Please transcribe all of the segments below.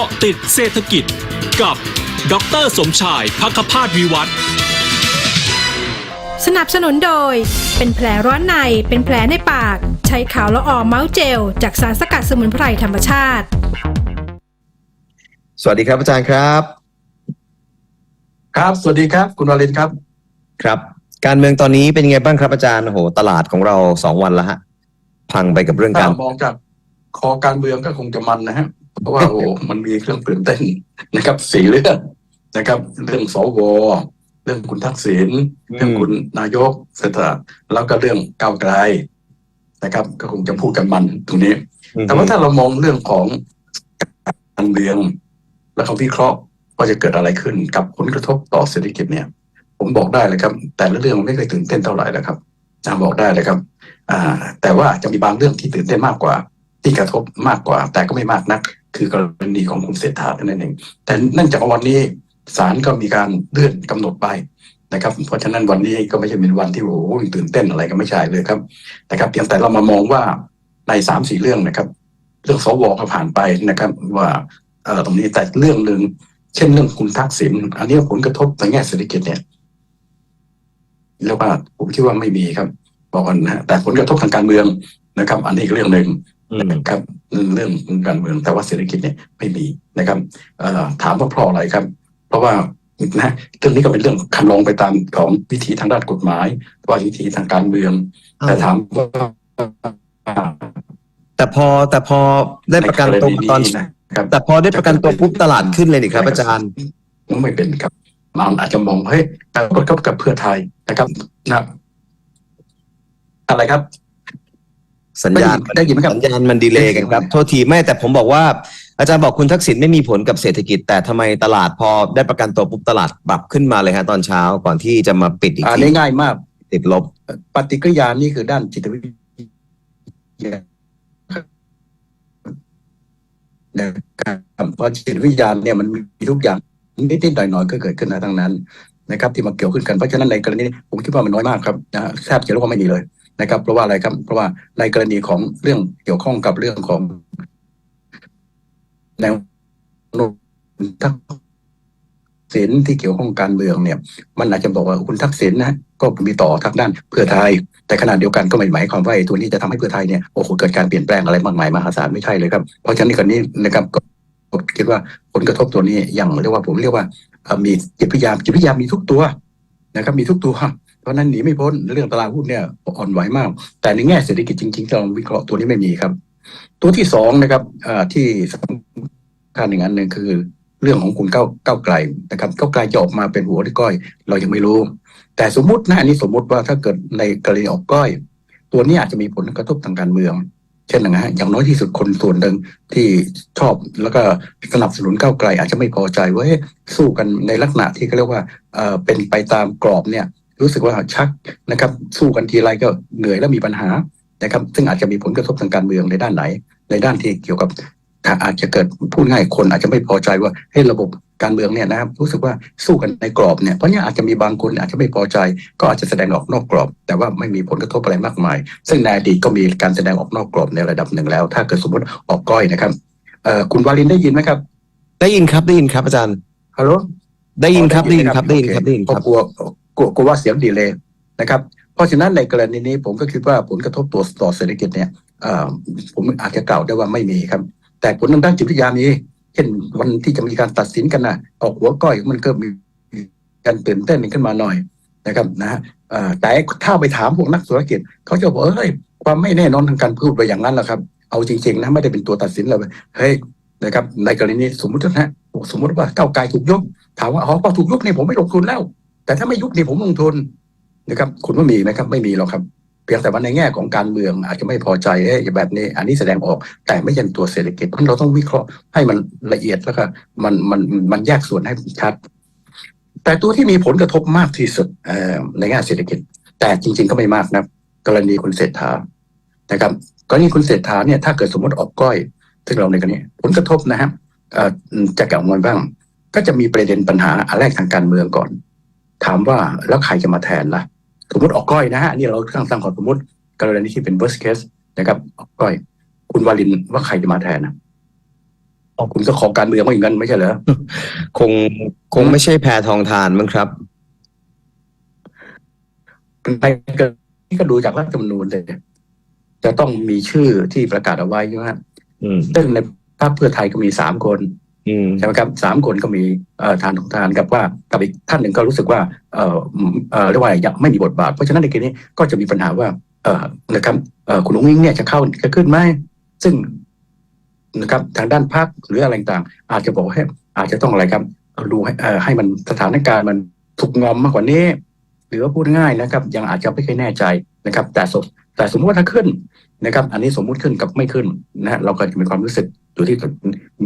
าะติดเศรษฐกิจกับดรสมชายพักขพาสวิวัฒน์สนับสนุนโดย เป็นแผลร้อนในเป็นแผลในปาก ใช้ขาวละอองเมาส์เจล จากสารสกัดสมุนไพรธรรมชาติ สวัสดีครับอาจารย์ครับ ครับ สวัสดีครับ คุณวาเลนครับ ครับ การเมืองตอนนี้เป็นยังไงบ้างครับอาจารย์โอ้โหตลาดของเราสองวันแล้วฮะ พังไปกับเรื่องถ้าการมองจากคอการเมืองก็คงจะมันนะฮะ เพราะว่าโอ้มันมีเครื่องตื่นเต้นนะครับสี่เรื่องนะครับ เรื่องสวเรื่องคุณทักษิณเรื่องคุณนายกเศรษฐาแล้วก็เรื่องก้าวไกลนะครับ ก็คงจะพูดกันมันตรงนี้ แต่ว่าถ้าเรามองเรื่องของการเมือง แล้วเขาวิเคราะห์ว่าจะเกิดอะไรขึ้นกับผลกระทบต่อเศรษฐกิจเนี่ย ผมบอกได้เลยครับ แต่ละเรื่องมันไม่เคยตื่นเต้นเท่าไหร่แล้วครับจะบอกได้เลยครับ อ่า แต่ว่าจะมีบางเรื่องที่ตื่นเต้นมากกว่า ที่กระทบมากกว่า แต่ก็ไม่มากนัก คือกรณีของคุณเศรษฐาเท่านั่นเองแต่เนื่องจากวันนี้ศาลก็มีการเลื่อนกำหนดไปนะครับ เพราะฉะนั้นวันนี้ก็ไม่ใช่เป็นวันที่โอ้โหตื่นเต้นอะไรก็ไม่ใช่เลยครับนะครับเพียงแต่เรามามองว่าในสามสี่เรื่องนะครับ เรื่องสวก็ผ่านไปนะครับ ว่าเออตรงนี้แต่เรื่องหนึ่งเช่นเรื่องคุณทักษิณอันนี้ผลกระทบในแง่เศรษฐกิจเนี่ยเรียกว่าผมคิดว่าไม่มีครับบอกกันนะแต่ผลกระทบทางการเมืองนะครับ อันนี้เรื่องหนึ่ง นะครับ เรื่องการเมืองแต่ว่าเศรษฐกิจเนี่ยไม่มีนะครับเอ่อถามว่าเพราะอะไรครับ เพราะว่านะเรื่องนี้ก็เป็นเรื่องคันลองไปตามของวิธีทางด้านกฎหมาย ว่าวิธีทางการเมือง แต่ถามว่าแต่พอแต่พอได้ประกันตัวตอนนะครับแต่พอได้ประกันตัวปุ๊บตลาดขึ้นเลยนี่ครับ อาจารย์ไม่เป็นครับมันอาจจะมองเฮ้ยการกดกับกับเพื่อไทยนะครับนะอะไรครับ สัญญาณได้ยินไหมครับสัญญาณมันดีเลย์กันครับ โทษทีไม่แต่ผมบอกว่า อาจารย์บอกคุณทักษิณไม่มีผลกับเศรษฐกิจ แต่ทำไมตลาดพอได้ประกันตัวปุ๊บตลาดปรับขึ้นมาเลยฮะตอนเช้าก่อนที่จะมาปิดอีกอันทีนี้ง่ายมาก ติดลบ ปฏิกิริยานี่คือด้านจิตวิทยานะครับเพราะจิตวิทยาเนี่ยมันมีทุกอย่างนิดๆหน่อยๆก็เกิดขึ้นนะทั้งนั้นนะครับ ที่มาเกี่ยวขึ้นกันเพราะฉะนั้นในกรณีนี้ผมคิดว่ามันน้อยมากครับนะฮะแทบจะเรียกว่าไม่มีเลย นะครับเพราะว่าอะไรครับ เพราะว่าในกรณีของเรื่องเกี่ยวข้องกับเรื่องของแนวโน้มทักษิณที่เกี่ยวข้องการเมืองเนี่ย มันอาจจะบอกว่าคุณทักษิณนะก็มีต่อทางด้านเพื่อไทย แต่ขณะเดียวกันก็ไม่หมายความว่าไอ้ตัวนี้จะทำให้เพื่อไทยเนี่ยโอ้โหเกิดการเปลี่ยนแปลงอะไรมากมายมหาศาลไม่ใช่เลยครับ เพราะฉะนั้นกรณีนะครับก็คิดว่าผลกระทบตัวนี้อย่างเรียกว่าผมเรียกว่ามีจิตวิทยาจิตวิทยามีทุกตัวนะครับ มีทุกตัว เพราะนั้นหนีไม่พ้นเรื่องตลาดหุ้นเนี่ยอ่อนไหวมาก แต่ในแง่เศรษฐกิจจริงๆเราวิเคราะห์ตัวนี้ไม่มีครับ ตัวที่สองนะครับที่สำคัญอย่างนั้นหนึ่งคือ เรื่องของคุณเก้าเก้าไกลนะครับเก้าไกลจะออกมาเป็นหัวหรือก้อย เรายังไม่รู้ แต่สมมตินะอันนี้สมมุติว่าถ้าเกิดในกรณีออกก้อย ตัวนี้อาจจะมีผลกระทบทางการเมืองเช่นนะฮะอย่างน้อยที่สุดคนส่วนหนึ่งที่ชอบแล้วก็สนับสนุนก้าวไกล อาจจะไม่พอใจว่าสู้กันในลักษณะที่เขาเรียกว่าเป็นไปตามกรอบเนี่ย รู้สึกว่าชักนะครับ สู้กันทีไรก็เหนื่อยและมีปัญหานะครับ ซึ่งอาจจะมีผลกระทบทางการเมืองในด้านไหน ในด้านที่เกี่ยวกับอาจจะเกิดพูดง่ายคนอาจจะไม่พอใจว่าให้ยระบบการเมืองเนี่ยนะครับรู้สึกว่าสู้กันในกรอบเนี่ยเพราะเนี่ยอาจจะมีบางคนอาจจะไม่พอใจ ก็อาจจะแสดงออกนอกกรอบ แต่ว่าไม่มีผลกระทบอะไรมากมาย ซึ่งในอดีตก็มีการแสดงออกนอกกรอบในระดับหนึ่งแล้ว ถ้าเกิดสมมติออกก้อยนะครับเอ่อคุณวาลินได้ยินไหมครับ ได้ยินครับได้ยินครับอาจารย์ฮัลโหลได้ยินครับได้ยินครับได้ยินครับได้ยินครับกลัว กลัวกลัวว่าเสียงดีเลยนะครับ เพราะฉะนั้นในกรณีนี้ผมก็คิดว่าผลกระทบตัวต่อเศรษฐกิจเนี่ยผมอาจจะกล่าวได้ว่าไม่มีครับ แต่ผลทางด้านจิตวิทยามีเช่นวันที่จะมีการตัดสินกันนะออกหัวก้อยมันก็มีการตื่นเต้นขึ้นมาหน่อยนะครับนะฮะแต่ถ้าไปถามพวกนักธุรกิจเขาจะบอกเอ้ยความไม่แน่นอนทางการพูดไปอย่างนั้นแหละครับเอาจริงๆนะไม่ได้เป็นตัวตัดสินเลยเฮ้ยนะครับในกรณีสมมตินะฮะสมมติว่าเก้าไกลถูกยกถามว่าอ๋อพอถูกยุบนี่ผมไม่ลงทุนแล้ว แต่ถ้าไม่ยุบนี่ผมลงทุนนะครับคุณว่ามีไหมครับ ไม่มีหรอกครับ เพียงแต่ว่าในแง่ของการเมือง อาจจะไม่พอใจเอ๊ะแบบนี้ อันนี้แสดงออกแต่ไม่ใช่ตัวเศรษฐกิจเพราะเราต้องวิเคราะห์ให้มันละเอียดแล้วก็มันมันมันแยกส่วนให้ชัดแต่ตัวที่มีผลกระทบมากที่สุดในแง่เศรษฐกิจ แต่จริง ๆ ก็ไม่มากนะกรณีคุณเศรษฐานะครับกรณีคุณเศรษฐาเนี่ยถ้าเกิดสมมติออกก้อยซึ่งเราในกรณีผลกระทบนะฮะเอ่อจะกล่าวมันบ้าง ก็จะมีประเด็นปัญหาอันแรกทางการเมืองก่อน ถามว่าแล้วใครจะมาแทนล่ะ สมมติออกก้อยนะฮะนี่เราตั้งตั้งขอสมมติกรณีที่เป็น worst case นะครับออกก้อย คุณวาลินว่าใครจะมาแทนนะอ๋อคุณก็ขอการเมืองไม่อย่างนั้นไม่ใช่เหรอคงคงไม่ใช่แพทองทานมั้งครับในกรณีก็ดูจากรัฐธรรมนูญเลย จะต้องมีชื่อที่ประกาศเอาไว้ใช่ไหมฮะอืมซึ่งในพรรคเพื่อไทยก็มีสามคนอืม ใช่ไหมครับสามคนก็มีทานของทานกับว่ากับอีกท่านหนึ่งก็รู้สึกว่าเอ่อเอ่อเรียกว่ายังไม่มีบทบาท เพราะฉะนั้นในกรณีนี้ก็จะมีปัญหาว่าเอ่อนะครับคุณอุ้งอิงเนี่ยจะเข้าจะขึ้นไหมซึ่งนะครับทางด้านพรรคหรืออะไรต่างอาจจะบอกให้อาจจะต้องอะไรครับดูให้ให้มันสถานการณ์มันถูกงอมมากกว่านี้ หรือว่าพูดง่ายนะครับ ยังอาจจะไม่ค่อยแน่ใจนะครับ แต่สมแต่สมมติว่าถ้าขึ้นนะครับ อันนี้สมมุติขึ้นกับไม่ขึ้นนะฮะเราก็จะมีความรู้สึกอยู่ที่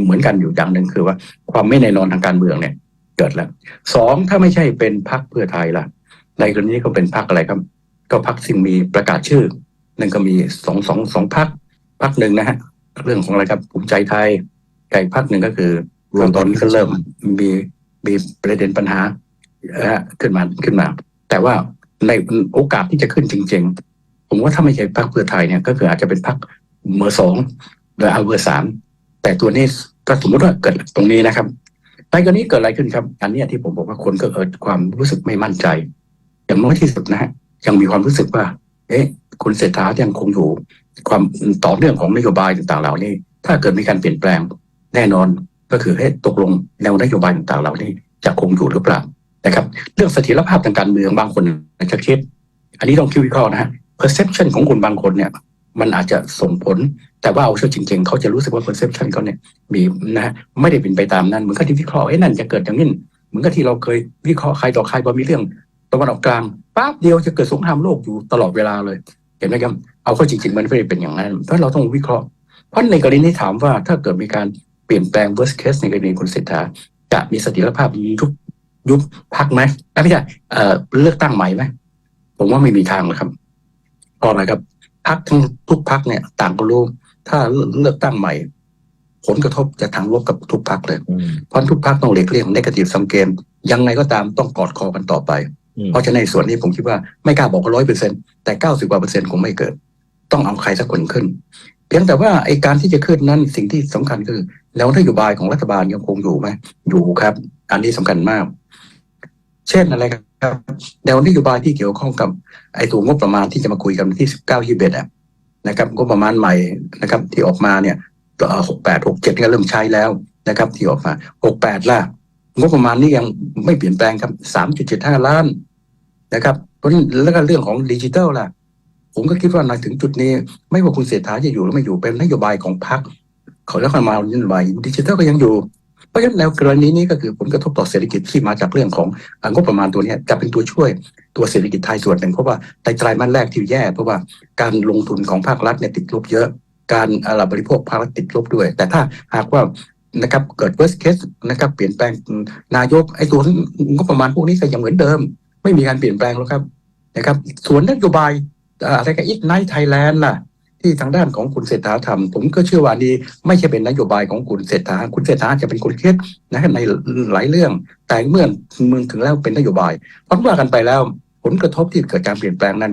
เหมือนกันอยู่อย่างหนึ่งคือว่า ความไม่แน่นอนทางการเมืองเนี่ยเกิดแล้วสองถ้าไม่ใช่เป็นพรรคเพื่อไทยล่ะ ในกรณีนี้ก็เป็นพรรคอะไรครับ ก็พรรคซึ่งมีประกาศชื่อนั่นก็มีสองสองสองพรรคพรรคหนึ่งนะฮะเรื่องของอะไรครับภูมิใจไทยไก่พรรคหนึ่งก็คือรวมตอนนี้ก็เริ่มมีมีประเด็นปัญหาขึ้นมาขึ้นมา แต่ว่าในโอกาสที่จะขึ้นจริง ๆ ผมว่าถ้าไม่ใช่พรรคเพื่อไทยเนี่ยก็คืออาจจะเป็นพรรคเบอร์สองหรือเอาเบอร์สาม แต่ตัวนี้ก็สมมติว่าเกิดตรงนี้นะครับในกรณีเกิดอะไรขึ้นครับ อันนี้ที่ผมบอกว่าคนก็เกิดความรู้สึกไม่มั่นใจ อย่างน้อยที่สุดนะฮะยังมีความรู้สึกว่า เอ๊ะคุณเศรษฐายังคงอยู่ ความต่อเนื่องของนโยบายต่างๆเหล่านี้ ถ้าเกิดมีการเปลี่ยนแปลงแน่นอนก็คือให้ตกลงแนวนโยบายต่างๆเหล่านี้จะคงอยู่หรือเปล่านะครับ เรื่องเสถียรภาพทางการเมืองบางคนอาจจะคิด อันนี้ต้องคิดวิเคราะห์นะฮะ perception ของคนบางคนเนี่ย มันอาจจะส่งผล แต่ว่าเอาเข้าจริง ๆ เขาจะรู้สึกว่า perception เขาเนี่ยมีนะฮะไม่ได้เป็นไปตามนั้นเหมือนกับที่วิเคราะห์เอ้นั่นจะเกิดอย่างนี้เหมือนกับที่เราเคยวิเคราะห์ใครต่อใครพอมีเรื่องตะวันออกกลางปั๊บเดียวจะเกิดสงครามโลกอยู่ตลอดเวลาเลย เห็นไหมครับเอาเข้าจริง ๆ มันไม่ได้เป็นอย่างนั้นเพราะเราต้องวิเคราะห์เพราะในกรณีนี้ถามว่าถ้าเกิดมีการเปลี่ยนแปลง worst case ในกรณีคุณเศรษฐาจะมีเสถียรภาพยุบยุบพักไหมอ้ยไม่ใช่เลือกตั้งใหม่ไหมผมว่าไม่มีทางหรอกครับเพราะอะไรครับ พักทั้งทุกพักเนี่ย ต่างก็รู้ ถ้าเลือกตั้งใหม่ ผลกระทบจะทางลบกับทุกพักเลยอืมเพราะทุกพักต้องหลีกเลี่ยงนกาทีฟซัมเกมยังไงก็ตามต้องกอดคอกันต่อไปอืมเพราะฉะนั้นในส่วนนี้ผมคิดว่าไม่กล้าบอกว่าร้อยเปอร์เซ็นแต่เก้าสิบกว่าเปอร์เซ็นต์คงไม่เกิด ต้องเอาใครสักคนขึ้น เพียงแต่ว่าไอการที่จะขึ้นนั้นสิ่งที่สำคัญคือ แล้วนโยบายของรัฐบาลยังคงอยู่ไหมอยู่ครับ อันนี้สำคัญมาก เช่นอะไรครับแนวนโยบายที่เกี่ยวข้องกับไอ้ตัวงบประมาณที่จะมาคุยกันที่สิบเก้ายี่สิบเอ็ดนะครับงบประมาณใหม่นะครับ ที่ออกมาเนี่ยหกแปดหกเจ็ดก็เริ่มใช้แล้วนะครับ ที่ออกมาหกแปดล่ะงบประมาณนี้ยังไม่เปลี่ยนแปลงครับสามจุดเจ็ดห้าล้านนะครับเพราะแล้วก็เรื่องของดิจิทัลล่ะ ผมก็คิดว่าในถึงจุดนี้ ไม่ว่าคุณเศรษฐาจะอยู่หรือไม่อยู่เป็นนโยบายของพรรคเขาแล้วก็มานโยบายดิจิทัลก็ยังอยู่ ราะฉะนั้นแนวกรณีนี้ก็คือผลกระทบต่อเศรษฐกิจที่มาจากเรื่องของงบประมาณตัวนี้จะเป็นตัวช่วยตัวเศรษฐกิจไทยส่วนหนึ่งเพราะว่าในไตรมาสแรกที่แย่ เพราะว่าการลงทุนของภาครัฐเนี่ยติดลบเยอะ การอะไรบริโภคภาครัฐติดลบด้วย แต่ถ้าหากว่านะครับเกิด worst case นะครับเปลี่ยนแปลงนายกไอ้ตัวงบประมาณพวกนี้ก็ยังเหมือนเดิม ไม่มีการเปลี่ยนแปลงแล้วครับนะครับส่วนนโยบายเอ่ออะไรกับอีกไนท์ไทยแลนด์ล่ะ ที่ทางด้านของคุณเศรษฐาทำผมก็เชื่อว่านี้ไม่ใช่เป็นนโยบายของคุณเศรษฐา คุณเศรษฐาจะเป็นคนคิดนะในหลายเรื่อง แต่เมื่อมึงถึงแล้วเป็นนโยบายเพราะว่ากันไปแล้วผลกระทบที่เกิดการเปลี่ยนแปลงนั้น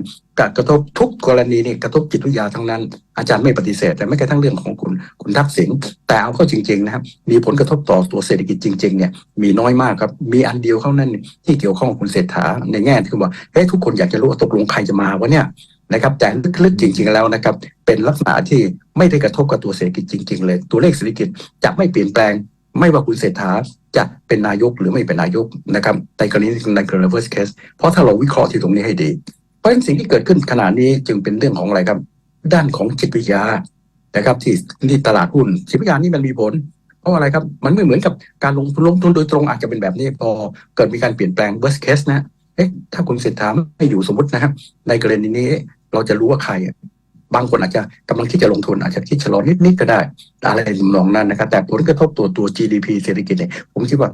กระทบทุกกรณีนี่กระทบจิตวิทยาทั้งนั้น อาจารย์ไม่ปฏิเสธแต่ไม่กระทั่งเรื่องของคุณคุณทักษิณแต่เอาเข้าจริงๆนะครับมีผลกระทบต่อตัวเศรษฐกิจจริงๆเนี่ยมีน้อยมากครับมีอันเดียวเข้านั้นที่เกี่ยวข้องกับคุณเศรษฐาในแง่ที่ว่าเฮ้ยทุกคนอยากจะรู้ว่าตกลงใครจะมาวะเนี่ย นะครับแต่ลึกๆจริง ๆแล้วนะครับเป็นลักษณะที่ไม่ได้กระทบกับตัวเศรษฐกิจจริง ๆ เลย ตัวเลขเศรษฐกิจจะไม่เปลี่ยนแปลง ไม่ว่าคุณเศรษฐาจะเป็นนายกหรือไม่เป็นนายกนะครับในกรณีในกรณี reverse case เพราะถ้าเราวิเคราะห์ที่ตรงนี้ให้ดี เพราะฉะนั้นสิ่งที่เกิดขึ้นขณะนี้จึงเป็นเรื่องของอะไรครับ ด้านของจิตวิทยานะครับที่ที่ตลาดหุ้นจิตวิทยานี่มันมีผลเพราะอะไรครับ มันไม่เหมือนกับการลงทุนลงทุนโดยตรงอาจจะเป็นแบบนี้พอเกิดมีการเปลี่ยนแปลง worst case นะเอ๊ะถ้าคุณเศรษฐาไม่อยู่สมมตินะครับในกรณีนี้ เราจะรู้ว่าใครอะบางคนอาจจะกำลังที่จะลงทุนอาจจะคิดชะลอนิดๆก็ได้อะไรในทำนองนั้นนะครับ แต่ผลกระทบตัวตัว GDP เศรษฐกิจเนี่ยผมคิดว่า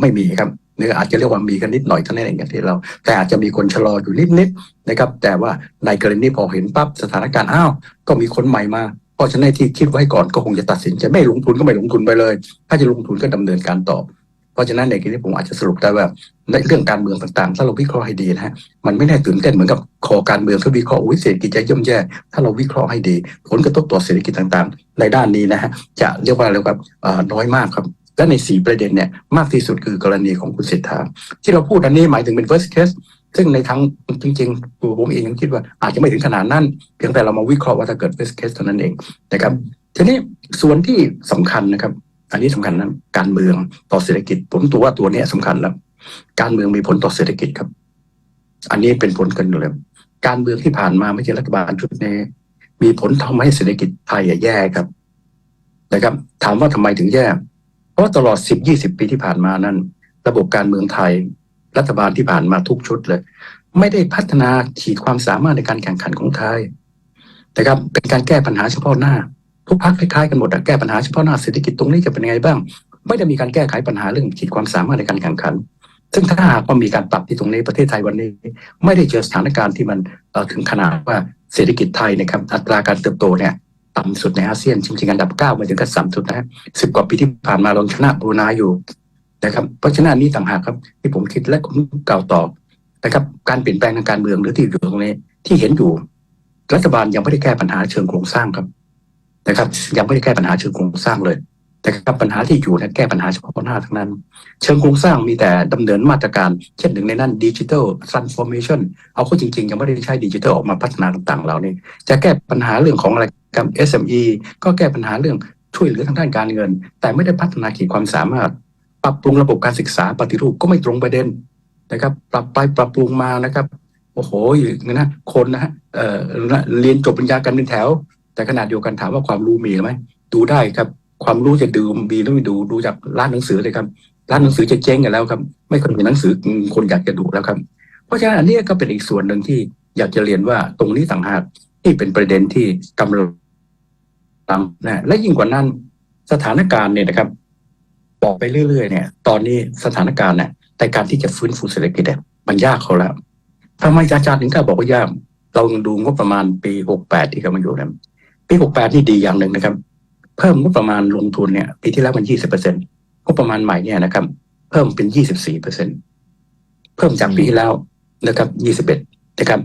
ไม่มีครับเนื้ออาจจะเรียกว่ามีกันนิดหน่อยเท่านั้นเองอย่างที่เรา แต่อาจจะมีคนชะลออยู่นิดๆนะครับ แต่ว่าในกรณีพอเห็นปั๊บสถานการณ์อ้าวก็มีคนใหม่มาเพราะฉะนั้นที่คิดไว้ก่อนก็คงจะตัดสินใจไม่ลงทุนก็ไม่ลงทุนไปเลย ถ้าจะลงทุนก็ดำเนินการต่อ เพราะฉะนั้นในที่นี้ผมอาจจะสรุปได้ว่าในเรื่องการเมืองต่างๆ ถ้าเราวิเคราะห์ให้ดีนะฮะมันไม่ได้ตื่นเต้นเหมือนกับคอการเมืองถ้าวิเคราะห์อุ้ยเศรษฐกิจจะย่ำแย่ ถ้าเราวิเคราะห์ให้ดี ผลกระทบต่อเศรษฐกิจต่างๆ ในด้านนี้นะฮะจะเรียกว่าเรียกว่าน้อยมากครับและในสีประเด็นเนี่ยมากที่สุดคือกรณีของคุณเศรษฐาที่เราพูดอันนี้หมายถึงเป็น first case ซึ่งในทางจริงๆตัวผมเองยังคิดว่าอาจจะไม่ถึงขนาดนั้น เพียงแต่เรามาวิเคราะห์ว่าถ้าเกิด first case เท่านั้นเองนะครับทีนี้ส่วนที่สำคัญนะครับ อันนี้สำคัญนะการเมืองต่อเศรษฐกิจ ผมตัวว่าตัวนี้ยสำคัญแล้ว การเมืองมีผลต่อเศรษฐกิจครับ อันนี้เป็นผลกันอยู่แล้วการเมืองที่ผ่านมาไม่ใช่รัฐบาลชุดนี้มีผลทำให้เศรษฐกิจไทยแย่ครับ นะครับ ถามว่าทำไมถึงแย่ เพราะตลอด10 20ปีที่ผ่านมานั้น ระบบการเมืองไทย รัฐบาลที่ผ่านมาทุกชุดเลย ไม่ได้พัฒนาขีดความสามารถในการแข่งขันของไทยนะครับ เป็นการแก้ปัญหาเฉพาะหน้า ทุกพักคล้ายๆกันหมดอะแก้ปัญหาเฉพาะหน้าเศรษฐกิจตรงนี้จะเป็นยังไงบ้าง ไม่ได้มีการแก้ไขปัญหาเรื่องขีดความสามารถในการแข่งขัน ซึ่งถ้าหากว่ามีการปรับที่ตรงนี้ประเทศไทยวันนี้ ไม่ได้เจอสถานการณ์ที่มันถึงขนาดว่าเศรษฐกิจไทยนะครับอัตราการเติบโตเนี่ยต่ำสุดในอาเซียนจริงๆอันดับเก้ามาถึงกับสามสุดนะสิบกว่าปีที่ผ่านมาเราชนะบรูไนอยู่นะครับเพราะฉะนั้นนี่ต่างหากครับที่ผมคิดและผมกล่าวต่อนะครับการเปลี่ยนแปลงทางการเมืองหรือที่อยู่ตรงนี้ที่เห็นอยู่ รัฐบาลยังไม่ได้แก้ปัญหาเชิงโครงสร้างครับ นะครับ ยังไม่ได้แก้ปัญหาเชิงโครงสร้างเลยแต่ครับปัญหาที่อยู่นี่ยแก้ปัญหาเฉพาะหน้าทั้งนั้น เชิงโครงสร้างมีแต่ดำเนินมาตรการ เช่นหนึ่งในนั้นดิจิทัลทรานส์ฟอร์เมชันเอาเข้าจริงๆ ยังไม่ได้ใช้ดิจิทัลออกมาพัฒนาต่างๆเหล่านี้ จะแก้ปัญหาเรื่องของอะไรกับ SME ก็แก้ปัญหาเรื่องช่วยเหลือทางด้านการเงิน แต่ไม่ได้พัฒนาขีดความสามารถ ปรับปรุงระบบการศึกษาปฏิรูปก็ไม่ตรงประเด็นนะครับ ปรับไปปรับปรุงมานะครับโอ้โหอย่างนะคนนะฮะเออเรียนจบปริญญากันเป็นแถว แต่ขนาดเดียวกันถามว่าความรู้มีไหมดูได้ครับ ความรู้จะดูมีหรือไม่ดูดูจากร้านหนังสือเลยครับร้านหนังสือจะเจ๊งกันแล้วครับ ไม่ค่อยมีหนังสือคนอยากจะดูแล้วครับ เพราะฉะนั้นอันนี้ก็เป็นอีกส่วนหนึ่งที่อยากจะเรียนว่าตรงนี้ต่างหากที่เป็นประเด็นที่กำลังนะและยิ่งกว่านั้นสถานการณ์เนี่ยนะครับบอกไปเรื่อยๆเนี่ย ตอนนี้สถานการณ์เนี่ยแต่การที่จะฟื้นฟูเศรษฐกิจเนี่ยมันยากเขาแล้วทำไมอาจารย์ถึงกล้าบอกว่ายากเราดูงบประมาณปีหกแปดที่กำลังอยู่เนี่ย ปีหกแปดนี่ดีอย่างหนึ่งนะครับ เพิ่มงบประมาณลงทุนเนี่ยปีที่แล้วมันยี่สิบเปอร์เซ็นต์งบประมาณใหม่เนี่ยนะครับ เพิ่มเป็นยี่สิบสี่เปอร์เซ็นเพิ่มจากปีที่แล้วนะครับยี่สิบเอ็ดนะครับ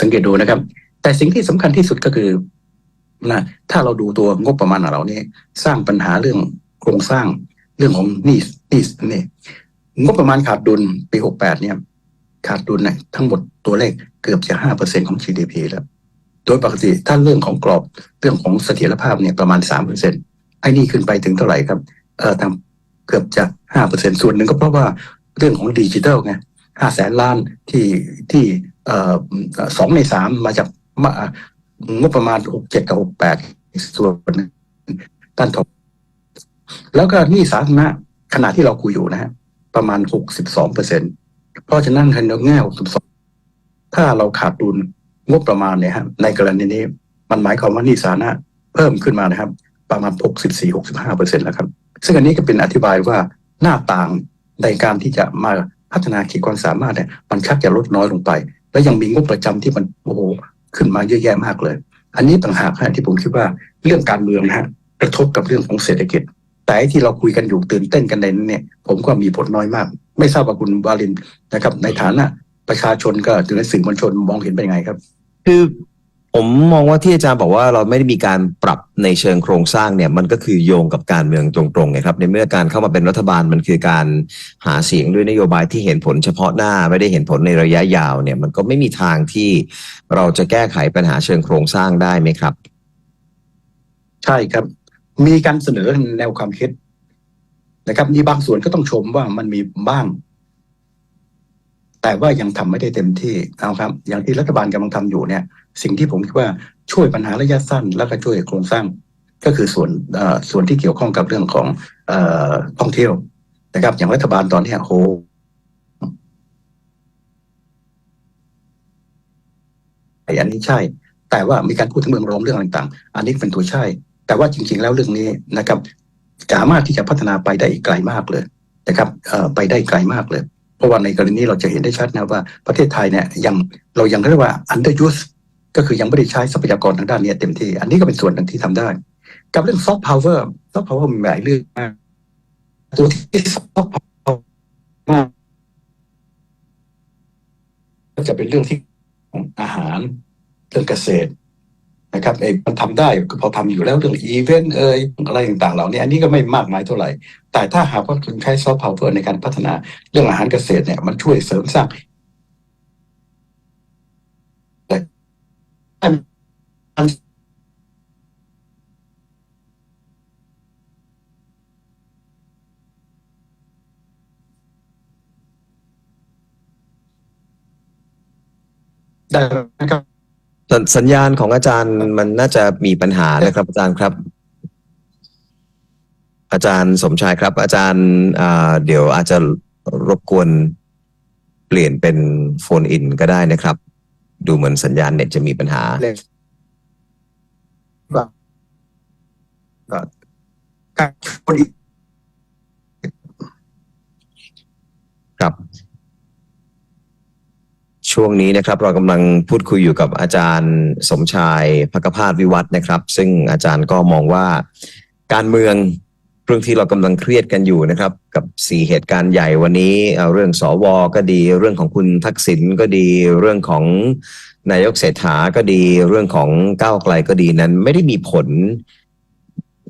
สังเกตดูนะครับ แต่สิ่งที่สำคัญที่สุดก็คือนะถ้าเราดูตัวงบประมาณของเราเนี่ยสร้างปัญหาเรื่องโครงสร้างเรื่องของหนี้หนี้นี่งบประมาณขาดดุลปีหกแปดเนี่ย ขาดดุลเนี่ยทั้งหมดตัวเลขเกือบจะห้าเปอร์เซ็นของ GDP แล้ว โดยปกติถ้าเรื่องของกรอบเรื่องของเสถียรภาพเนี่ยประมาณสามเปอร์เซ็นต์ไอ้นี่ขึ้นไปถึงเท่าไหร่ครับเอ่อทางเกือบจะห้าเปอร์เซ็นส่วนหนึ่งก็เพราะว่าเรื่องของดิจิทัลไงห้าแสนล้านที่ที่เอ่อสองในสามมาจากมางบประมาณหกเจ็ดกับหกแปดส่วนหนึ่งด้านทบแล้วก็นี่สาธารณะขณะที่เราคุยอยู่นะฮะประมาณหกสิบสองเปอร์เซ็นเพราะฉะนั้นในแง่หกสิบสองถ้าเราขาดดุล งบประมาณเนี่ยฮะในกรณีนี้มันหมายความว่านี่สาธารณะเพิ่มขึ้นมานะครับ ประมาณหกสิบสี่หกสิบห้าเปอร์เซ็นต์แล้วครับ ซึ่งอันนี้ก็เป็นอธิบายว่าหน้าต่างในการที่จะมาพัฒนาขีดความสามารถเนี่ยมันชักจะลดน้อยลงไป แล้วยังมีงบประจำที่มันโอ้โหขึ้นมาเยอะแยะมากเลย อันนี้ต่างหากฮะที่ผมคิดว่าเรื่องการเมืองนะฮะกระทบกับเรื่องของเศรษฐกิจ แต่ที่เราคุยกันอยู่ตื่นเต้นกันในนั้นเนี่ย ผมก็มีผลน้อยมาก ไม่ทราบว่าคุณวาลินนะครับ ในฐานะประชาชนก็ถึงในสื่อมวลชนมองเห็นเป็นไงครับ คือผมมองว่าที่อาจารย์บอกว่าเราไม่ได้มีการปรับในเชิงโครงสร้างเนี่ยมันก็คือโยงกับการเมืองตรงๆไงครับในเมื่อการเข้ามาเป็นรัฐบาลมันคือการหาเสียงด้วยนโยบายที่เห็นผลเฉพาะหน้าไม่ได้เห็นผลในระยะยาวเนี่ยมันก็ไม่มีทางที่เราจะแก้ไขปัญหาเชิงโครงสร้างได้ไหมครับ ใช่ครับ มีการเสนอแนวความคิดนะครับมีบางส่วนก็ต้องชมว่ามันมีบ้าง แต่ว่ายังทำไม่ได้เต็มที่เอาครับ อย่างที่รัฐบาลกำลังทำอยู่เนี่ย สิ่งที่ผมคิดว่าช่วยปัญหาระยะสั้น แล้วก็ช่วยโครงสร้าง ก็คือส่วนส่วนที่เกี่ยวข้องกับเรื่องของท่องเที่ยวนะครับ อย่างรัฐบาลตอนนี้โหอ้อันนี้ใช่ แต่ว่ามีการพูดถึงเมืองรองเรื่องต่างๆ อันนี้เป็นตัวใช่ แต่ว่าจริง ๆ แล้วเรื่องนี้นะครับ สามารถที่จะพัฒนาไปได้อีกไกลมากเลยนะครับไปได้ไกลมากเลย ราะว่าในกรณีนี้เราจะเห็นได้ชัดนะว่าประเทศไทยเนี่ยยังเรายังเรียกว่า underuse ก็คือยังไม่ได้ใช้ทรัพยากรทางด้านนี้เต็มที่ อันนี้ก็เป็นส่วนหนึ่งที่ทำได้ กับเรื่อง soft power soft power มีหลายเรื่องมากตัวที่ soft power ก็จะเป็นเรื่องที่ของอาหารเรื่องเกษตร นะครับไอ้มันทำได้ก็พอทำอยู่แล้วเรื่องอีเวนต์เอ่ยอะไรต่างๆเหล่านี้อันนี้ก็ไม่มากมายเท่าไหร่ แต่ถ้าหากว่าคุณใช้ซอฟต์พาวเวอร์ในการพัฒนาเรื่องอาหารเกษตรเนี่ยมันช่วยเสริมสร้างแต่ได้ครับ สัญญาณของอาจารย์มันน่าจะมีปัญหานะครับอาจารย์ครับ อาจารย์สมชายครับ อาจารย์เดี๋ยวอาจจะรบกวนเปลี่ยนเป็นโฟนอินก็ได้นะครับ ดูเหมือนสัญญาณเน็ตจะมีปัญหาครับ ช่วงนี้นะครับเรากำลังพูดคุยอยู่กับอาจารย์สมชายพักพาสวิวัฒนะครับ ซึ่งอาจารย์ก็มองว่าการเมืองเรื่องที่เรากำลังเครียดกันอยู่นะครับ กับสี่เหตุการณ์ใหญ่วันนี้เเรื่องสวก็ดี เรื่องของคุณทักษิณก็ดี เรื่องของนายกเศรษฐาก็ดี เรื่องของก้าวไกลก็ดีนั้น ไม่ได้มีผล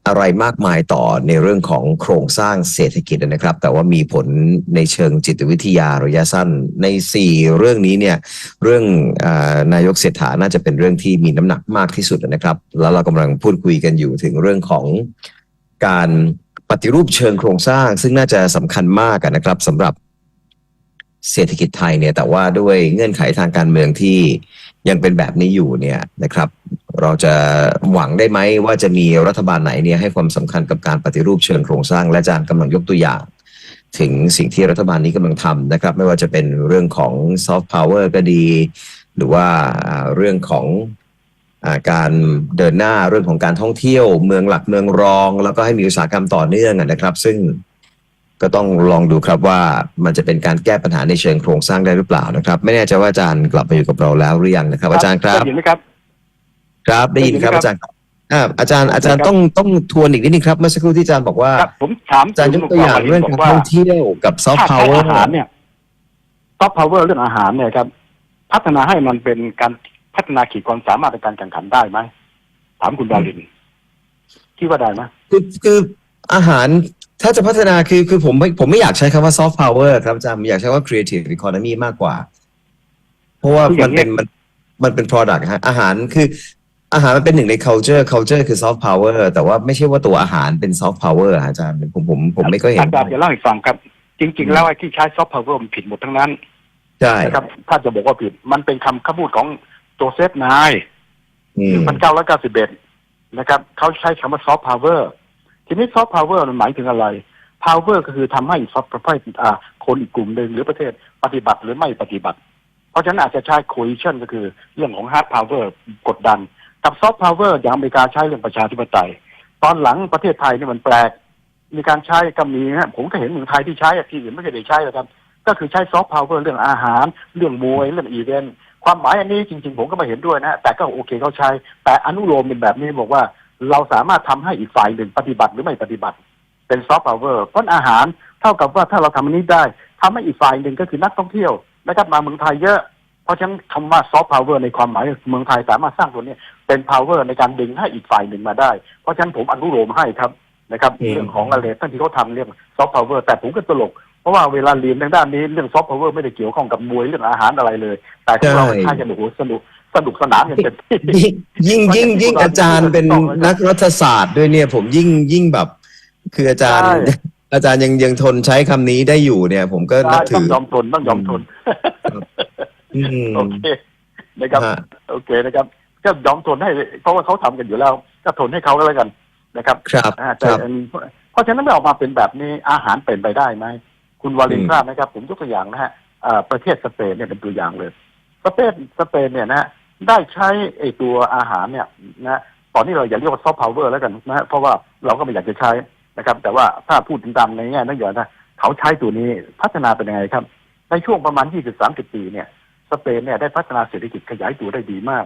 อะไรมากมายต่อในเรื่องของโครงสร้างเศรษฐกิจนะครับ แต่ว่ามีผลในเชิงจิตวิทยาระยะสั้นในสี่เรื่องนี้เนี่ยเรื่องอนายกเศรษฐาน่าจะเป็นเรื่องที่มีน้ำหนักมากที่สุดนะครับ แล้วเรากำลังพูดคุยกันอยู่ถึงเรื่องของการปฏิรูปเชิงโครงสร้าง ซึ่งน่าจะสำคัญมากนะครับสำหรับเศรษฐกิจไทยเนี่ยแต่ว่าด้วยเงื่อนไขทางการเมืองที่ยังเป็นแบบนี้อยู่เนี่ยนะครับ เราจะหวังได้ไหมว่าจะมีรัฐบาลไหนเนี่ยให้ความสำคัญกับการปฏิรูปเชิงโครงสร้าง และอาจารย์กำลังยกตัวอย่าง ถึงสิ่งที่รัฐบาลนี้กำลังทำนะครับ ไม่ว่าจะเป็นเรื่องของซอฟต์พาวเวอร์ก็ดี หรือว่าเรื่องของอการเดินหน้าเรื่องของการท่องเที่ยวเมืองหลักเมืองรอง แล้วก็ให้มีอุตสาหกรรมต่อเนื่องนะครับ ซึ่งก็ต้องลองดูครับว่ามันจะเป็นการแก้ปัญหาในเชิงโครงสร้างได้หรือเปล่านะครับ ไม่แน่ใจว่าอาจารย์กลับมาอยู่กับเราแล้วหรือยังนะครับ อาจารย์ครับได้ยินไหมครับ ครับได้ยินครับได้ยินไหมครับอาจารย์ครับอ่าอาจารย์อาจารย์ครับต้องต้องทวนอีกนิดนึงครับเมื่อสักครู่ที่อาจารย์บอกว่าครับผมถามอาจารย์ยกตัวอย่างเรื่องการท่องเที่ยวกับซอฟต์ถ้าพาวใช้เวออาร์หารเนี่ยซอฟต์พาวเวอร์เรื่องอาหารเนี่ยครับ พัฒนาให้มันเป็นการพัฒนาขีดความสามารถในการแข่งขันได้ไหมถามคุณดารินคิดว่าได้ไหมคือคืออาหารถ้าจะพัฒนาคือคือผมไม่ผมไม่อยากใช้คำว่าซอฟต์พาวเวอร์ครับอาจารย์ผมอยากใช้ว่า creative economy มากกว่า เพราะว่ามันเป็นมันมันเป็น product ฮะอาหารคือ อาหารมันเป็นหนึ่งใน culture culture คือ soft power แต่ว่าไม่ใช่ว่าตัวอาหารเป็น soft power อะอาจารย์ผมผมผมไม่ก็เห็นอาจารย์จะเล่าให้ฟังครับ จริง ๆ แล้วไอ้ที่ใช้ซอฟต์พาวเวอร์มันผิดหมดทั้งนั้นใช่นะครับถ้าจะบอกว่าผิด มันเป็นคำคำพูดของโจเซฟนายอืมพันเก้าร้อยเก้าสิบเอ็ดนะครับเขาใช้คำว่าซอฟต์พาวเวอร์ทีนี้ซอฟต์พาวเวอร์มันหมายถึงอะไรพาวเวอร์ก็คือทำให้ซอฟต์ประเภทอ่าคนอีกกลุ่มหนึ่งหรือประเทศปฏิบัติหรือไม่ปฏิบัติ เพราะฉะนั้นอาจจะใช้ coercion ก็คือเรื่องของ hard power กดดัน กับซอฟต์พาวเวอร์อย่างอเมริกาใช้เรื่องประชาธิปไตย ตอนหลังประเทศไทยนี่มันแปลก มีการใช้ก็มีนะผมก็เห็นเมืองไทยที่ใช้ที่อื่นไม่เคยได้ใช้หรอกครับ ก็คือใช้ซอฟต์พาวเวอร์เรื่องอาหาร เรื่องมวยเรื่องอีเวนต์ความหมายอันนี้จริง ๆ ผมก็ไม่เห็นด้วยนะ แต่ก็โอเคเขาใช้ แต่อนุโลมเป็นแบบนี้บอกว่า เราสามารถทำให้อีกฝ่ายหนึ่งปฏิบัติหรือไม่ปฏิบัติ เป็นซอฟต์พาวเวอร์เพราะอาหารเท่ากับว่าถ้าเราทำอันนี้ได้ทำให้อีกฝ่ายหนึ่งก็คือนักท่องเที่ยวนะครับมาเมืองไทยเยอะ เพราะฉะนั้นคำว่าซอฟต์พาวเวอร์ในความหมายเมืองไทยสามารถสร้างตัวเนี้ยเป็นพาวเวอร์ในการดึงให้อีกฝ่ายหนึ่งมาได้ เพราะฉะนั้นผมอนุโลมให้ครับนะครับอืมเรื่องของอะไรท่านที่เขาทำเรื่องซอฟต์พาวเวอร์แต่ผมก็ตลกเพราะว่าเวลาเรียนทางด้านนี้เรื่องซอฟต์พาวเวอร์ไม่ได้เกี่ยวข้องกับมวยเรื่องอาหารอะไรเลย แต่ของเราใช่กันโอ้โหสนุกสนุกสนานกันเต็มที่ยิ่งยิ่งยิ่งยิ่งอาจารย์เป็นนักรัฐศาสตร์ด้วยเนี่ย ผมยิ่งยิ่งแบบ คืออาจารย์ใช่อาจารย์ยังยังทนใช้คำนี้ได้อยู่เนี่ย ผมก็นับถืต้องอยอมทนต้องยอมทนอืม โอเคนะครับฮะโอเคนะครับก็ยอมทนให้เพราะว่าเขาทำกันอยู่แล้ว ก็ทนให้เขาก็แล้วกันนะครับครับอ่าคแต่รับเพราะฉะนั้นไม่ออกมาเป็นแบบนี้อาหารเป็นไปได้ไหมคุณวาลินอืมทราบไหมครับ ผมยกตัวอย่างนะฮะอ่าประเทศสเปนเนี่ยเป็นตัวอย่างเลยสเปนสเปนเนี่ยนะฮะได้ใช้ไอตัวอาหารเนี่ยนะตอนนี้เราอย่าเรียกว่าซอฟต์พาวเวอร์แล้วกันนะฮะเพราะว่าเราก็ไม่อยากจะใช้นะครับ แต่ว่าถ้าพูดถึงตามในแง่นั้นอย่างนะเขาใช้ตัวนี้พัฒนาเป็นยังไงครับ ในช่วงประมาณ 20-30 ปีเนี่ยส เปนเนี่ยได้พัฒนาเศรษฐกิจขยายตัวได้ดีมาก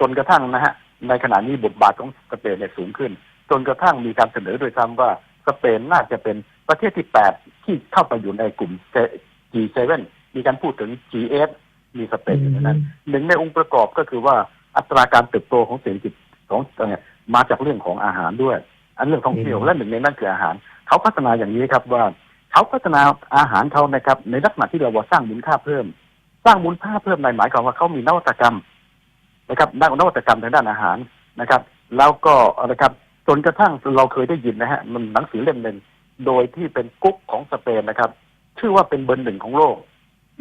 จนกระทั่งนะฮะในขณะนี้บทบาทของสเปนเนี่ยสูงขึ้น จนกระทั่งมีการเสนอโดยซ้ำว่าสเปนน่าจะเป็นประเทศที่แปดที่เข้าไปอยู่ในกลุ่ม G7 มีการพูดถึง G8 มีสเปนอยู่ในนั้นหนึ่งในองค์ประกอบก็คือว่าอัตราการเติบโตของเศรษฐกิจของเนี่ยมาจากเรื่องของอาหารด้วย อันเรื่องท่องเที่ยวอืมและหนึ่งในนั้นคืออาหาร เขาพัฒนาอย่างนี้ครับว่า เขาพัฒนาอาหารเขานะครับในลักษณะที่เราว่าสร้างมูลค่าเพิ่ม สร้างมูลค่าเพิ่มในหมายความว่าเขามีนวัตกรรมนะครับด้านนวัตกรรมทางด้านอาหารนะครับ แล้วก็นะครับจนกระทั่งเราเคยได้ยินนะฮะมันหนังสือเล่มหนึ่งโดยที่เป็นกุ๊กของสเปนนะครับ ชื่อว่าเป็นเบอร์หนึ่งของโลก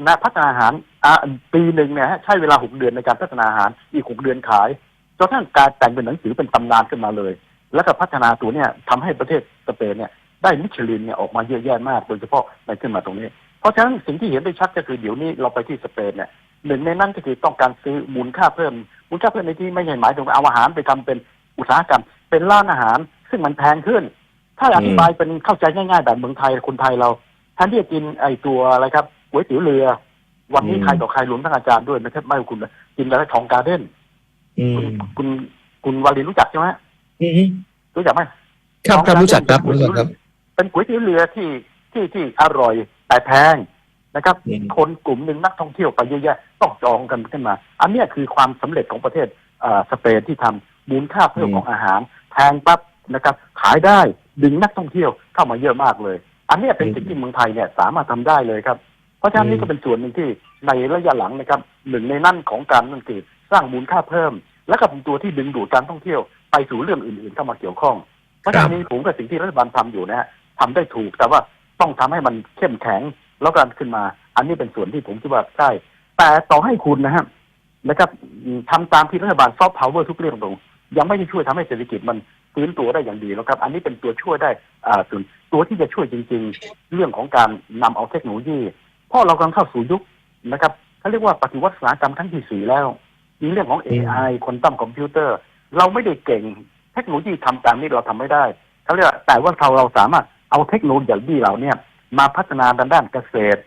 นะพัฒนาอาหารอ่าปีหนึ่งเนี่ยใช้เวลาหกเดือนในการพัฒนาอาหารอีกหกเดือนขายจนกระทั่งการแต่งเป็นหนังสือเป็นตำนานขึ้นมาเลย แล้วก็พัฒนาตัวเนี่ยทำให้ประเทศสเปนเนี่ยได้มิชลินเนี่ยออกมาเยอะแยะมากโดยเฉพาะในขึ้นมาตรงนี้ เพราะฉะนั้นสิ่งที่เห็นได้ชัดก็คือเดี๋ยวนี้เราไปที่สเปนเนี่ยหนึ่งในนั้นก็คือต้องการซื้อมูลค่าเพิ่ม มูลค่าเพิ่มในที่ไม่ใช่หมายถึงว่าเอาอาหารไปทำเป็นอุตสาหกรรม เป็นร้านอาหาร ซึ่งมันแพงขึ้น ถ้าอธิบายเป็นเข้าใจง่ายๆ แบบเมืองไทยคนไทยเราแทนที่จะกินไอตัวอะไรครับก๋วยเตี๋ยวเรือ วันนี้อืมใครต่อใครรวมทั้งอาจารย์ด้วยไม่ใช่ไม่ว่าคุณกินอะไรทองการ์เด้นอืคุณมคุณคุณวารีรู้จักใช่ไหมอืมรู้จักไหมครับครับรู้จักครับรู้จักครับ เป็นก๋วยเตี๋ยวเรือที่ที่ที่อร่อย แต่แพงนะครับอืมคนกลุ่มหนึ่งนักท่องเที่ยวไปเยอะแยะต้องจองกันขึ้นมา อันเนี้ยคือความสำเร็จของประเทศอ่าสเปนที่ทำมูลค่าเพิ่มของอาหารแพงปั๊บนะครับขายได้ดึงนักท่องเที่ยวเข้ามาเยอะมากเลย อันเนี้ยเป็นสิ่งที่เมืองไทยเนี่ยสามารถทำได้เลยครับ เพราะฉะนั้นนี่ก็เป็นส่วนหนึ่งที่ในระยะหลังนะครับหนึ่งในนั่นของการนั่นคือสร้างมูลค่าเพิ่ม และก็เป็นตัวที่ดึงดูดการท่องเที่ยวไปสู่เรื่องอื่นๆเข้ามาเกี่ยวข้อง เพราะฉะนั้นนี้ผมกับสิ่งที่รัฐบาลทำอยู่นะฮะทำได้ถูกแต่ว่า ต้องทำให้มันเข้มแข็งแล้วกันขึ้นมา อันนี้เป็นส่วนที่ผมคิดว่าใช่แต่ต่อให้คุณนะฮะนะครับอืมทำตามที่รัฐบาลซอฟต์พาวเวอร์ทุกเรื่องตรงยังไม่ได้ช่วยทำให้เศรษฐกิจมันฟื้นตัวได้อย่างดีแล้วครับ อันนี้เป็นตัวช่วยได้อ่าส่วนตัวที่จะช่วยจริง ๆ เรื่องของการนำเอาเทคโนโลยีเพราะเรากำลังเข้าสู่ยุคนะครับเขาเรียกว่าปฏิวัติอุตสาหกรรมครั้งที่สี่แล้วมีเรื่องของ AI คนตัมคอมพิวเตอร์ เราไม่ได้เก่งเทคโนโลยีทำตามนี้เราทำไม่ได้เขาเรียกแต่ว่าเราเราสามารถ เอาเทคโนโลยีเหล่านี้มาพัฒนาด้านด้านเกษตร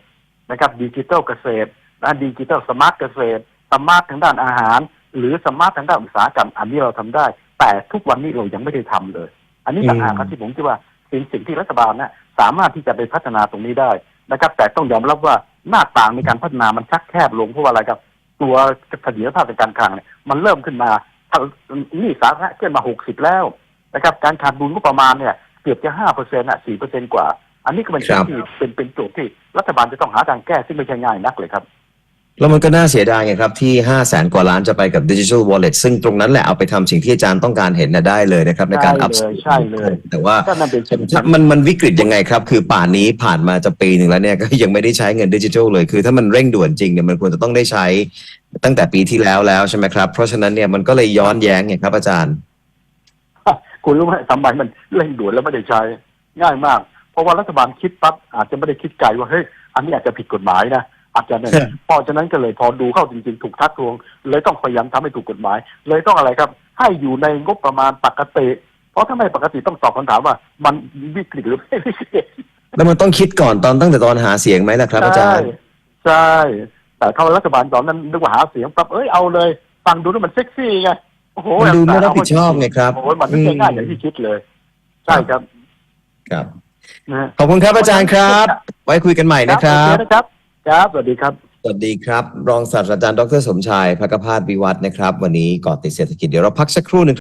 นะครับดิจิทัลเกษตรด้านดิจิทัลสมาร์ทเกษตรสมาร์ททางด้านอาหาร หรือสมาร์ททางด้านอุตสาหกรรม อันนี้เราทำได้ แต่ทุกวันนี้เรายังไม่ได้ทำเลย อันนี้ต่างหากครับที่ผมคิดว่าสิ่งสิ่งที่รัฐบาลนะสามารถที่จะไปพัฒนาตรงนี้ได้นะครับ แต่ต้องยอมรับว่าหน้าต่างในการพัฒนามันชักแคบลงเพราะว่าอะไรครับ ตัวเสถียรภาพในการคลังเนี่ยมันเริ่มขึ้นมานี่สาธารณะขึ้นมาหกสิบแล้วนะครับ การขาดดุลงบประมาณเนี่ย กือบจะห้าเปอร์เซ็นต์อะสี่เปอร์เซ็นกว่า อันนี้ก็เป็นครับสิ่งที่เป็นเป็นโจทย์ที่รัฐบาลจะต้องหาทางแก้ซึ่งไม่ใช่ง่ายนักเลยครับ แล้วมันก็น่าเสียดายไงครับ ที่ห้าแสนกว่าล้านจะไปกับดิจิทัลวอลเล็ตซึ่งตรงนั้นแหละเอาไปทำสิ่งที่อาจารย์ต้องการเห็นน่ะได้เลยนะครับ ในการใช่อัพเลยใช่เลย แต่ว่าก็นั่นเป็นสิ่งที่มันมันวิกฤตยังไงครับ คือป่านนี้ผ่านมาจะปีหนึ่งแล้วเนี่ยก็ยังไม่ได้ใช้เงินดิจิทัลเลยคือ ถ้ามันเร่งด่วนจริงเนี่ยมันควรจะต้องได้ใช้ตั้งแต่ปีที่แล้วแล้วใช่ไหมครับ เพราะฉะนั้นเนี่ยมันก็เลยย้อนแย้งไงครับอาจารย์ คุณรู้ไหมทำไมมันเร่งด่วนแล้วไม่ได้ใช้ง่ายมาก เพราะว่ารัฐบาลคิดปั๊บอาจจะไม่ได้คิดไกลว่าเฮ้ยอันนี้อาจจะผิดกฎหมายนะอาจจะเนี่ยครับเพราะฉะนั้นก็เลยพอดูเข้าจริง ๆ ถูกทักทวง เลยต้องพยายามทำให้ถูกกฎหมาย เลยต้องอะไรครับ ให้อยู่ในงบประมาณปกติ เพราะถ้าไม่ปกติต้องตอบคำถามว่า มันวิกฤตหรือไม่วิกฤตแล้วมันต้องคิดก่อนตอนตั้งแต่ตอนหาเสียงไหมล่ะครับ อาจารย์ใช่แต่เข้ารัฐบาลตอนนั้นนึกว่าหาเสียงปั๊บเอ้ยเอาเลย ฟังดูแล้วมันเซ็กซี่ไง โอ้โหมันดูไม่รับผิดชอบไงครับโอ้ยมันไม่ใช่ง่ายอย่างที่คิดเลย ใช่ครับ ครับ นะฮะขอบคุณครับอาจารย์ครับ ไว้คุยกันใหม่นะครับโอเนะครับ ครับ สวัสดีครับ สวัสดีครับ รองศาสตราจารย์ดรสมชายภกพาสวิวัฒน์นะครับ วันนี้เกาะติดเศรษฐกิจเดี๋ยวเราพักสักครู่หนึ่ง